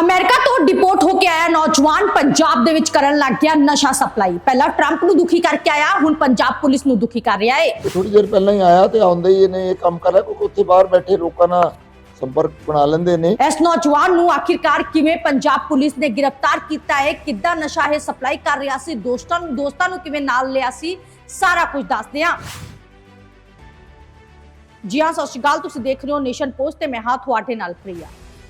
America ਤੋਂ deport ਹੋ ਕੇ ਆਇਆ ਨੌਜਵਾਨ ਪੰਜਾਬ ਦੇ ਵਿੱਚ ਕਰਨ ਲੱਗ ਗਿਆ ਨਸ਼ਾ ਸਪਲਾਈ। ਪਹਿਲਾਂ ਟਰੰਪ ਨੂੰ ਦੁਖੀ ਕਰਕੇ ਆਇਆ ਹੁਣ ਪੰਜਾਬ ਪੁਲਿਸ ਨੂੰ ਦੁਖੀ ਕਰ ਰਿਹਾ ਹੈ ਥੋੜੀ ਦੇਰ ਪਹਿਲਾਂ ਹੀ ਆਇਆ ਤੇ ਆਉਂਦੇ ਹੀ ਇਹਨੇ ਇਹ ਕੰਮ ਕਰਿਆ ਕਿਉਂਕਿ ਉੱਥੇ ਬਾਹਰ ਬੈਠੇ ਲੋਕਾਂ ਨਾਲ ਸੰਪਰਕ ਬਣਾ ਲੈਂਦੇ ਨੇ। ਇਸ ਨੌਜਵਾਨ ਨੂੰ ਆਖਿਰਕਾਰ ਕਿਵੇਂ ਪੰਜਾਬ ਪੁਲਿਸ ਨੇ ਗ੍ਰਿਫਤਾਰ ਕੀਤਾ ਹੈ ਕਿੱਦਾਂ ਨਸ਼ਾ ਇਹ ਸਪਲਾਈ ਕਰ ਰਿਹਾ ਸੀ ਦੋਸਤਾਂ ਨੂੰ ਦੋਸਤਾਂ ਨੂੰ ਕਿਵੇਂ ਨਾਲ ਲਿਆ ਸੀ ਸਾਰਾ ਕੁਝ ਦੱਸਦੇ ਹਾਂ। ਜੀ ਹਾਂ ਸਤਿ ਸ਼੍ਰੀ ਅਕਾਲ ਤੁਸੀਂ ਦੇਖ ਰਹੇ ਹੋ ਨੇਸ਼ਨ ਪੋਸਟ ਤੇ ਮੈਂ ਹਾਂ ਤੁਹਾਡੇ ਨਾਲ ਪ੍ਰਿਆ।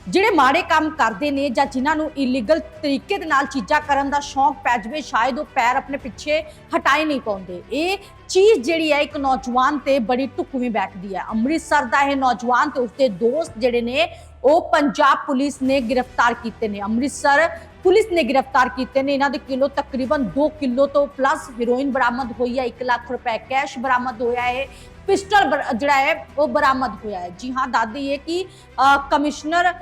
ਜਿਹੜੇ ਮਾੜੇ ਕੰਮ ਕਰਦੇ ਨੇ ਜਾਂ ਜਿਨ੍ਹਾਂ ਨੂੰ ਇਲੀਗਲ ਤਰੀਕੇ ਦੇ ਨਾਲ ਚੀਜ਼ਾਂ ਕਰਨ ਦਾ ਸ਼ੌਂਕ ਪੈ ਜਾਵੇ, ਸ਼ਾਇਦ ਉਹ ਪੈਰ ਆਪਣੇ ਪਿੱਛੇ ਹਟਾਏ ਨਹੀਂ ਪਾਉਂਦੇ। ਇਹ ਚੀਜ਼ ਜਿਹੜੀ ਹੈ, ਇੱਕ ਨੌਜਵਾਨ ਤੇ ਬੜੀ ਢੁਕਵੀਂ ਬੈਠਦੀ ਹੈ। ਅੰਮ੍ਰਿਤਸਰ ਦਾ ਇਹ ਨੌਜਵਾਨ ਤੇ ਉਸਦੇ ਦੋਸਤ ਜਿਹੜੇ ਨੇ, ਉਹ ਪੰਜਾਬ ਪੁਲਿਸ ਨੇ ਗ੍ਰਿਫਤਾਰ ਕੀਤੇ ਨੇ। ਅੰਮ੍ਰਿਤਸਰ ਪੁਲਿਸ ਨੇ ਗ੍ਰਿਫਤਾਰ ਕੀਤੇ ਨੇ। ਇਹਨਾਂ ਦੇ ਕਿਲੋ ਤਕਰੀਬਨ 2 ਕਿਲੋ ਤੋਂ ਪਲੱਸ ਹੀਰੋਇਨ ਬਰਾਮਦ ਹੋਈ ਹੈ। 1 ਲੱਖ ਰੁਪਏ ਕੈਸ਼ ਬਰਾਮਦ ਹੋਇਆ ਹੈ। ਪਿਸਟਲ ਜਿਹੜਾ ਹੈ, ਉਹ ਬਰਾਮਦ ਹੋਇਆ ਹੈ। ਜੀ ਹਾਂ ਦਾਦੀ ਇਹ ਕਿ ਕਮਿਸ਼ਨਰ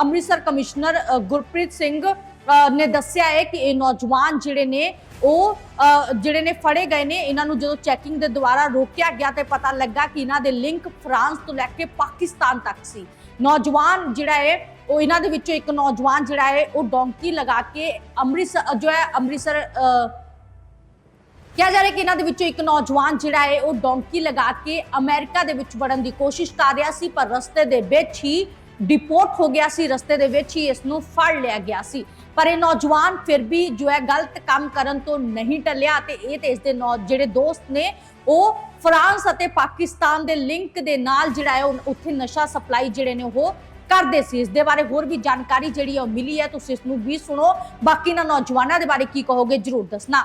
ਅੰਮ੍ਰਿਤਸਰ ਕਮਿਸ਼ਨਰ ਗੁਰਪ੍ਰੀਤ ਸਿੰਘ ਨੇ ਦੱਸਿਆ ਹੈ ਕਿ ਇਹ ਨੌਜਵਾਨ ਜਿਹੜੇ ਨੇ, ਉਹ ਜਿਹੜੇ ਨੇ ਫੜੇ ਗਏ ਨੇ, ਇਹਨਾਂ ਨੂੰ ਜਦੋਂ ਚੈਕਿੰਗ ਦੇ ਦੁਆਰਾ ਰੋਕਿਆ ਗਿਆ ਤੇ ਪਤਾ ਲੱਗਾ ਕਿ ਇਹਨਾਂ ਦੇ ਲਿੰਕ ਫਰਾਂਸ ਤੋਂ ਲੈ ਕੇ ਪਾਕਿਸਤਾਨ ਤੱਕ ਸੀ। ਨੌਜਵਾਨ ਜਿਹੜਾ ਹੈ, ਉਹ ਇਹਨਾਂ ਦੇ ਵਿੱਚੋਂ ਇੱਕ ਨੌਜਵਾਨ ਜਿਹੜਾ ਹੈ, ਉਹ ਡੋਂਕੀ ਲਗਾ ਕੇ ਅੰਮ੍ਰਿਤਸਰ ਜੋ ਹੈ, ਅੰਮ੍ਰਿਤਸਰ ਕਿਹਾ ਜਾ ਰਿਹਾ ਕਿ ਇਹਨਾਂ ਦੇ ਵਿੱਚੋਂ ਇੱਕ ਨੌਜਵਾਨ ਜਿਹੜਾ ਹੈ, ਉਹ ਡੋਂਕੀ ਲਗਾ ਕੇ ਅਮਰੀਕਾ ਦੇ ਵਿੱਚ ਵੜਨ ਦੀ ਕੋਸ਼ਿਸ਼ ਕਰ ਰਿਹਾ ਸੀ, ਪਰ ਰਸਤੇ ਦੇ ਵਿੱਚ ਹੀ ਡਿਪੋਰਟ ਹੋ ਗਿਆ ਸੀ, ਰਸਤੇ ਦੇ ਵਿੱਚ ਹੀ ਇਸ ਨੂੰ ਫੜ ਲਿਆ ਗਿਆ ਸੀ। ਪਰ ਇਹ ਨੌਜਵਾਨ ਫਿਰ ਵੀ ਜੋ ਹੈ, ਗਲਤ ਕੰਮ ਕਰਨ ਤੋਂ ਨਹੀਂ ਟਲਿਆ ਤੇ ਇਹ ਤੇ ਇਸ ਦੇ ਨੌ, ਜਿਹੜੇ ਦੋਸਤ ਨੇ, ਉਹ ਫਰਾਂਸ ਅਤੇ ਪਾਕਿਸਤਾਨ ਦੇ ਲਿੰਕ ਦੇ ਨਾਲ ਜਿਹੜਾ ਹੈ, ਉਹ ਉੱਥੇ ਨਸ਼ਾ ਸਪਲਾਈ ਜਿਹੜੇ ਨੇ, ਉਹ ਕਰਦੇ ਸੀ। ਇਸ ਦੇ ਬਾਰੇ ਹੋਰ ਵੀ ਜਾਣਕਾਰੀ ਜਿਹੜੀ ਹੈ ਉਹ ਮਿਲੀ ਹੈ, ਤੁਸੀਂ ਇਸ ਨੂੰ ਵੀ ਸੁਣੋ। ਬਾਕੀ ਨਾ ਨੌਜਵਾਨਾਂ ਦੇ ਬਾਰੇ ਕੀ ਕਹੋਗੇ, ਜਰੂਰ ਦੱਸਣਾ।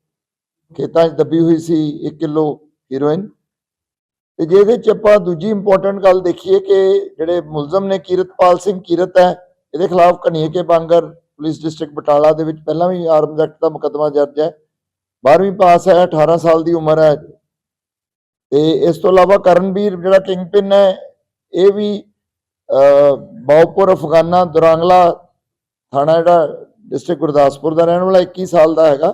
ਖੇਤਾਂ 'ਚ ਦੱਬੀ ਹੋਈ ਸੀ 1 ਕਿਲੋ ਹੀਰੋਇਨ ਤੇ ਜੇ ਇਹਦੇ 'ਚ ਆਪਾਂ ਦੂਜੀ ਇੰਪੋਰਟੈਂਟ ਗੱਲ ਦੇਖੀਏ ਕਿ ਜਿਹੜੇ ਮੁਲਜ਼ਮ ਨੇ ਕੀਰਤਪਾਲ ਸਿੰਘ ਕੀਰਤ ਹੈ ਇਹਦੇ ਖਿਲਾਫ ਕਨੀਕੇ ਬਾਂਗਰ ਪੁਲਿਸ ਡਿਸਟ੍ਰਿਕਟ ਬਟਾਲਾ ਦੇ ਵਿੱਚ ਪਹਿਲਾਂ ਵੀ ਆਰਮਜ਼ ਐਕਟ ਦਾ ਮੁਕੱਦਮਾ ਦਰਜ ਹੈ। 12ਵੀਂ ਪਾਸ ਹੈ 18 ਸਾਲ ਦੀ ਉਮਰ ਹੈ। ਤੇ ਇਸ ਤੋਂ ਇਲਾਵਾ ਕਰਨਵੀਰ ਜਿਹੜਾ ਕਿੰਗ ਪਿੰਨ ਹੈ ਇਹ ਵੀ ਅਹ, ਬਾਉਪੁਰ ਅਫਗਾਨਾ ਦੁਰਾਂਗਲਾ ਥਾਣਾ ਜਿਹੜਾ ਡਿਸਟ੍ਰਿਕਟ ਗੁਰਦਾਸਪੁਰ ਦਾ ਰਹਿਣ ਵਾਲਾ 21 ਸਾਲ ਦਾ ਹੈਗਾ।